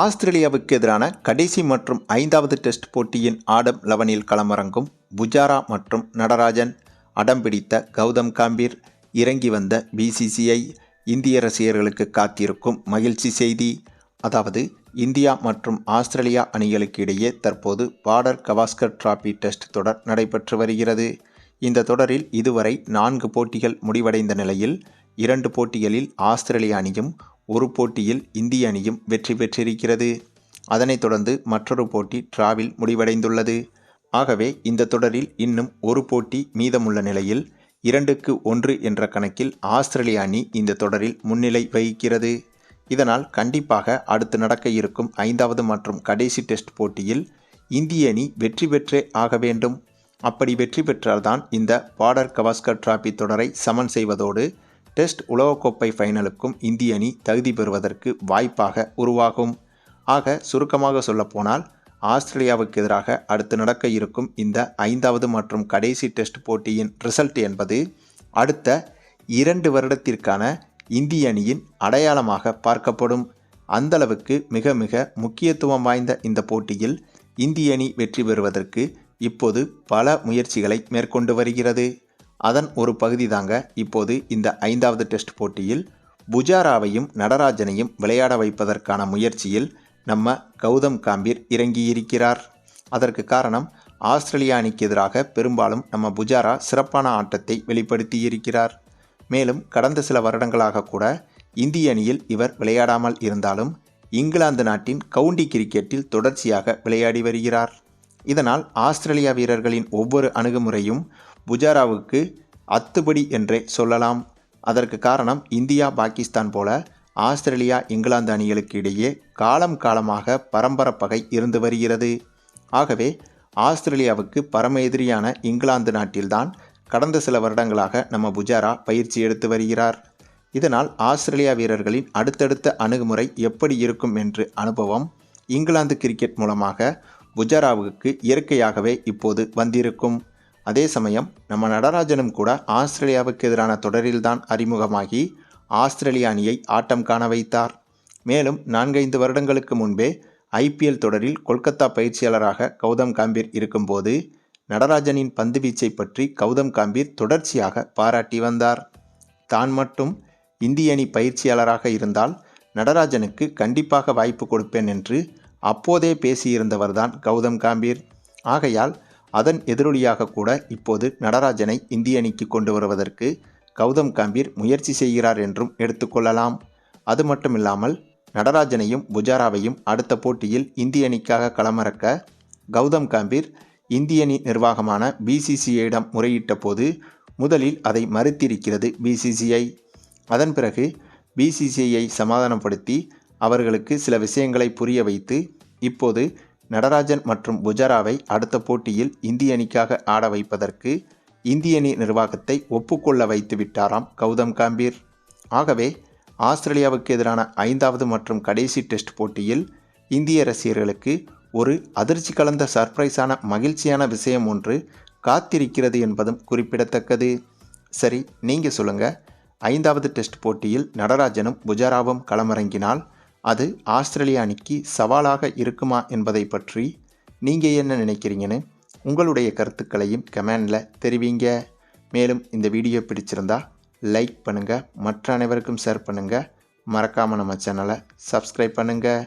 ஆஸ்திரேலியாவுக்கு எதிரான கடைசி மற்றும் ஐந்தாவது டெஸ்ட் போட்டியின் ஆடம் லெவனில் களமிறங்கும் புஜாரா மற்றும் நடராஜன். அடம் பிடித்த கௌதம் காம்பீர் இறங்கி வந்த பிசிசிஐ இந்திய ரசிகர்களுக்கு காத்திருக்கும் மகிழ்ச்சி செய்தி. அதாவது இந்தியா மற்றும் ஆஸ்திரேலியா அணிகளுக்கு இடையே தற்போது பார்டர் கவாஸ்கர் டிராபி டெஸ்ட் தொடர் நடைபெற்று வருகிறது. இந்த தொடரில் இதுவரை நான்கு போட்டிகள் முடிவடைந்த நிலையில் இரண்டு போட்டிகளில் ஆஸ்திரேலிய அணியும் ஒரு போட்டியில் இந்திய அணியும் வெற்றி பெற்றிருக்கிறது. அதனைத் தொடர்ந்து மற்றொரு போட்டி டிராவில் முடிவடைந்துள்ளது. ஆகவே இந்த தொடரில் இன்னும் ஒரு போட்டி மீதமுள்ள நிலையில் இரண்டுக்கு ஒன்று என்ற கணக்கில் ஆஸ்திரேலிய அணி இந்த தொடரில் முன்னிலை வகிக்கிறது. இதனால் கண்டிப்பாக அடுத்து நடக்க இருக்கும் ஐந்தாவது மற்றும் கடைசி டெஸ்ட் போட்டியில் இந்திய அணி வெற்றி பெற்றே ஆக வேண்டும். அப்படி வெற்றி பெற்றால்தான் இந்த பார்டர் கவாஸ்கர் டிராபி தொடரை சமன் செய்வதோடு டெஸ்ட் உலகக்கோப்பை ஃபைனலுக்கும் இந்திய அணி தகுதி பெறுவதற்கு வாய்ப்பாக உருவாகும். ஆக சுருக்கமாக சொல்லப்போனால் ஆஸ்திரேலியாவுக்கு எதிராக அடுத்து நடக்க இருக்கும் இந்த ஐந்தாவது மற்றும் கடைசி டெஸ்ட் போட்டியின் ரிசல்ட் என்பது அடுத்த இரண்டு வருடத்திற்கான இந்திய அணியின் அடையாளமாக பார்க்கப்படும். அந்தளவுக்கு மிக மிக முக்கியத்துவம் வாய்ந்த இந்த போட்டியில் இந்திய அணி வெற்றி பெறுவதற்கு இப்போது பல முயற்சிகளை மேற்கொண்டு வருகிறது. அதன் ஒரு பகுதி தாங்க இப்போது இந்த ஐந்தாவது டெஸ்ட் போட்டியில் புஜாராவையும் நடராஜனையும் விளையாட வைப்பதற்கான முயற்சியில் நம்ம கௌதம் காம்பீர் இறங்கியிருக்கிறார். அதற்கு காரணம் ஆஸ்திரேலியா அணிக்கு எதிராக பெரும்பாலும் நம்ம புஜாரா சிறப்பான ஆட்டத்தை வெளிப்படுத்தியிருக்கிறார். மேலும் கடந்த சில வருடங்களாக கூட இந்திய அணியில் இவர் விளையாடாமல் இருந்தாலும் இங்கிலாந்து நாட்டின் கவுண்டி கிரிக்கெட்டில் தொடர்ச்சியாக விளையாடி வருகிறார். இதனால் ஆஸ்திரேலியா வீரர்களின் ஒவ்வொரு அணுகுமுறையும் புஜாராவுக்கு அத்துபடி என்றே சொல்லலாம். அதற்கு காரணம் இந்தியா பாகிஸ்தான் போல ஆஸ்திரேலியா இங்கிலாந்து அணிகளுக்கு இடையே காலம் காலமாக பரம்பர பகை இருந்து வருகிறது. ஆகவே ஆஸ்திரேலியாவுக்கு பரம எதிரியான இங்கிலாந்து நாட்டில்தான் கடந்த சில வருடங்களாக நம்ம புஜாரா பயிற்சி எடுத்து வருகிறார். இதனால் ஆஸ்திரேலியா வீரர்களின் அடுத்தடுத்த அணுகுமுறை எப்படி இருக்கும் என்று அனுபவம் இங்கிலாந்து கிரிக்கெட் மூலமாக புஜாராவுக்கு இயற்கையாகவே இப்போது வந்திருக்கும். அதே சமயம் நம்ம நடராஜனும் கூட ஆஸ்திரேலியாவுக்கு எதிரான தொடரில்தான் அறிமுகமாகி ஆஸ்திரேலிய அணியை ஆட்டம் காண வைத்தார். மேலும் நான்கைந்து வருடங்களுக்கு முன்பே ஐபிஎல் தொடரில் கொல்கத்தா பயிற்சியாளராக கௌதம் காம்பீர் இருக்கும்போது நடராஜனின் பந்துவீச்சை பற்றி கௌதம் காம்பீர் தொடர்ச்சியாக பாராட்டி வந்தார். தான் மட்டும் இந்திய அணி பயிற்சியாளராக இருந்தால் நடராஜனுக்கு கண்டிப்பாக வாய்ப்பு கொடுப்பேன் என்று அப்போதே பேசியிருந்தவர்தான் கௌதம் காம்பீர். ஆகையால் அதன் எதிரொலியாக கூட இப்போது நடராஜனை இந்திய அணிக்கு கொண்டு வருவதற்கு கௌதம் காம்பீர் முயற்சி செய்கிறார் என்றும் எடுத்துக்கொள்ளலாம். அது மட்டுமில்லாமல் நடராஜனையும் புஜாராவையும் அடுத்த போட்டியில் இந்திய அணிக்காக களமிறக்க கௌதம் காம்பீர் இந்திய அணி நிர்வாகமான பிசிசிஐயிடம் முறையிட்ட போது முதலில் அதை மறுத்திருக்கிறது பிசிசிஐ அதன் பிறகு பிசிசிஐயை சமாதானப்படுத்தி அவர்களுக்கு சில விஷயங்களை புரிய வைத்து இப்போது நடராஜன் மற்றும் புஜராவை அடுத்த போட்டியில் இந்திய அணிக்காக ஆட வைப்பதற்கு இந்திய அணி நிர்வாகத்தை ஒப்புக்கொள்ள வைத்து விட்டாராம் கௌதம் காம்பீர். ஆகவே ஆஸ்திரேலியாவுக்கு எதிரான ஐந்தாவது மற்றும் கடைசி டெஸ்ட் போட்டியில் இந்திய ரசிகர்களுக்கு ஒரு அதிர்ச்சி கலந்த சர்ப்ரைஸான மகிழ்ச்சியான விஷயம் ஒன்று காத்திருக்கிறது என்பதும் குறிப்பிடத்தக்கது. சரி நீங்கள் சொல்லுங்கள் ஐந்தாவது டெஸ்ட் போட்டியில் நடராஜனும் புஜாராவும் களமிறங்கினால் அது ஆஸ்திரேலிய அணிக்கு சவாலாக இருக்குமா என்பதை பற்றி நீங்கள் என்ன நினைக்கிறீங்கன்னு உங்களுடைய கருத்துக்களையும் கமெண்டில் தெரிவிங்க. மேலும் இந்த வீடியோ பிடிச்சிருந்தா லைக் பண்ணுங்கள் மற்ற அனைவருக்கும் ஷேர் பண்ணுங்கள் மறக்காமல் நம்ம சேனலை சப்ஸ்கிரைப் பண்ணுங்கள்